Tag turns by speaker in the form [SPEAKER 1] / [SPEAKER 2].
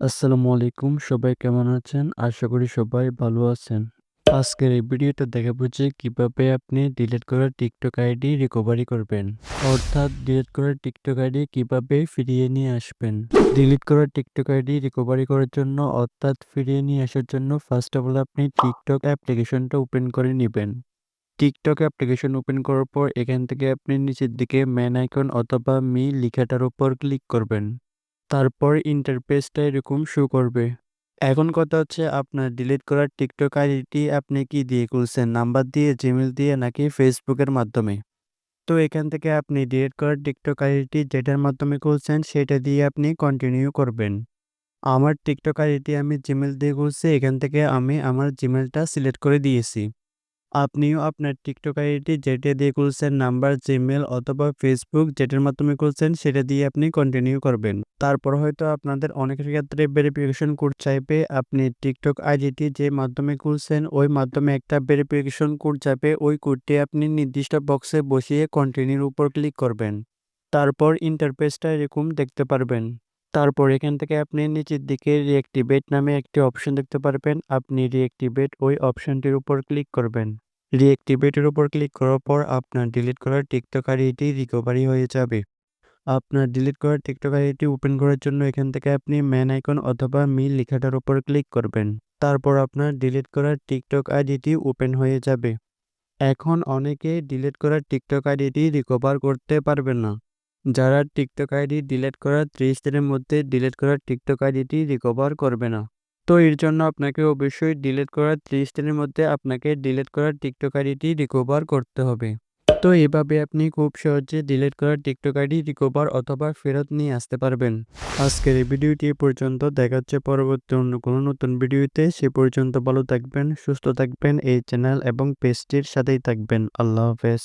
[SPEAKER 1] আসসালামু আলাইকুম, সবাই কেমন আছেন? আশা করি সবাই ভালো আছেন। আজকের এই ভিডিওতে দেখাবো যে কীভাবে আপনি ডিলিট করা টিকটক আইডি রিকভারি করবেন। অর্থাৎ ডিলিট করা টিকটক আইডি কীভাবে ফিরিয়ে নিয়ে আসবেন। ডিলিট করা টিকটক আইডি রিকভারি করার জন্য, অর্থাৎ ফিরিয়ে নিয়ে আসার জন্য ফার্স্ট অফ অল আপনি টিকটক অ্যাপ্লিকেশনটা ওপেন করে নিবেন। টিকটক অ্যাপ্লিকেশন ওপেন করার পর এখান থেকে আপনি নিচের দিকে ম্যান আইকন অথবা মি লেখাটার উপর ক্লিক করবেন। তারপর ইন্টারফেসটা এরকম শো করবে। এখন কথা হচ্ছে আপনার ডিলিট করা টিকটক আইডিটি আপনি কি দিয়ে খুলছেন? নাম্বার দিয়ে, জিমেল দিয়ে নাকি ফেসবুকের মাধ্যমে? তো এখান থেকে আপনি ডিলিট করা টিকটক আইডিটি যেটার মাধ্যমে খুলছেন সেটা দিয়ে আপনি কন্টিনিউ করবেন। আমার টিকটক আইডিটি আমি জিমেল দিয়ে খুলছি এখান থেকে আমি আমার জিমেলটা সিলেক্ট করে দিয়েছি। আপনিও আপনার টিকটক আইডিটি যেটা দিয়ে খুলছেন নাম্বার, জিমেল অথবা ফেসবুক যেটার মাধ্যমে খুলছেন সেটা দিয়ে আপনি কন্টিনিউ করবেন। তারপর হয়তো আপনাদের অনেকের ক্ষেত্রে ভেরিফিকেশন কোড চাইবে। আপনি টিকটক আইডিটি যে মাধ্যমে খুলছেন, ওই মাধ্যমে একটা ভেরিফিকেশন কোড চাইবে ওই কোডটি আপনি নির্দিষ্ট বক্সে বসিয়ে কন্টিনিউর উপর ক্লিক করবেন। তারপর ইন্টারফেসটা এরকম দেখতে পারবেন। তারপর এখান থেকে আপনি নিচের দিকে রিঅ্যাক্টিভেট নামে একটি অপশন দেখতে পারবেন। আপনি রিঅ্যাক্টিভেট ওই অপশনটির উপর ক্লিক করবেন। রিঅ্যাক্টিভেটের উপর ক্লিক করার পর আপনার ডিলিট করা টিকটক আইডিটি রিকভারি হয়ে যাবে। আপনার ডিলিট করা টিকটক আইডিটি ওপেন করার জন্য এখান থেকে আপনি ম্যান আইকন অথবা মি লেখাটার উপর ক্লিক করবেন। তারপর আপনার ডিলিট করা টিকটক আইডিটি ওপেন হয়ে যাবে। এখন অনেকে ডিলিট করা টিকটক আইডিটি রিকভার করতে পারবেন না। যারা টিকটক আইডি ডিলিট করার ৩০ দিনের মধ্যে ডিলিট করা টিকটক আইডিটি রিকভার করবে না। তো এর জন্য আপনাকে অবশ্যই ডিলিট করার ৩০ দিনের মধ্যে আপনাকে ডিলিট করা টিকটক আইডিটি রিকভার করতে হবে। তো এভাবে আপনি খুব সহজে ডিলিট করা টিকটক আইডি রিকভার অথবা ফেরত নিয়ে আসতে পারবেন। আজকের এই ভিডিওটি পর্যন্ত দেখা হচ্ছে পরবর্তী অন্য কোনো নতুন ভিডিওতে সে পর্যন্ত ভালো থাকবেন, সুস্থ থাকবেন এই চ্যানেল এবং পেজটির সাথেই থাকবেন। আল্লাহ হাফেজ।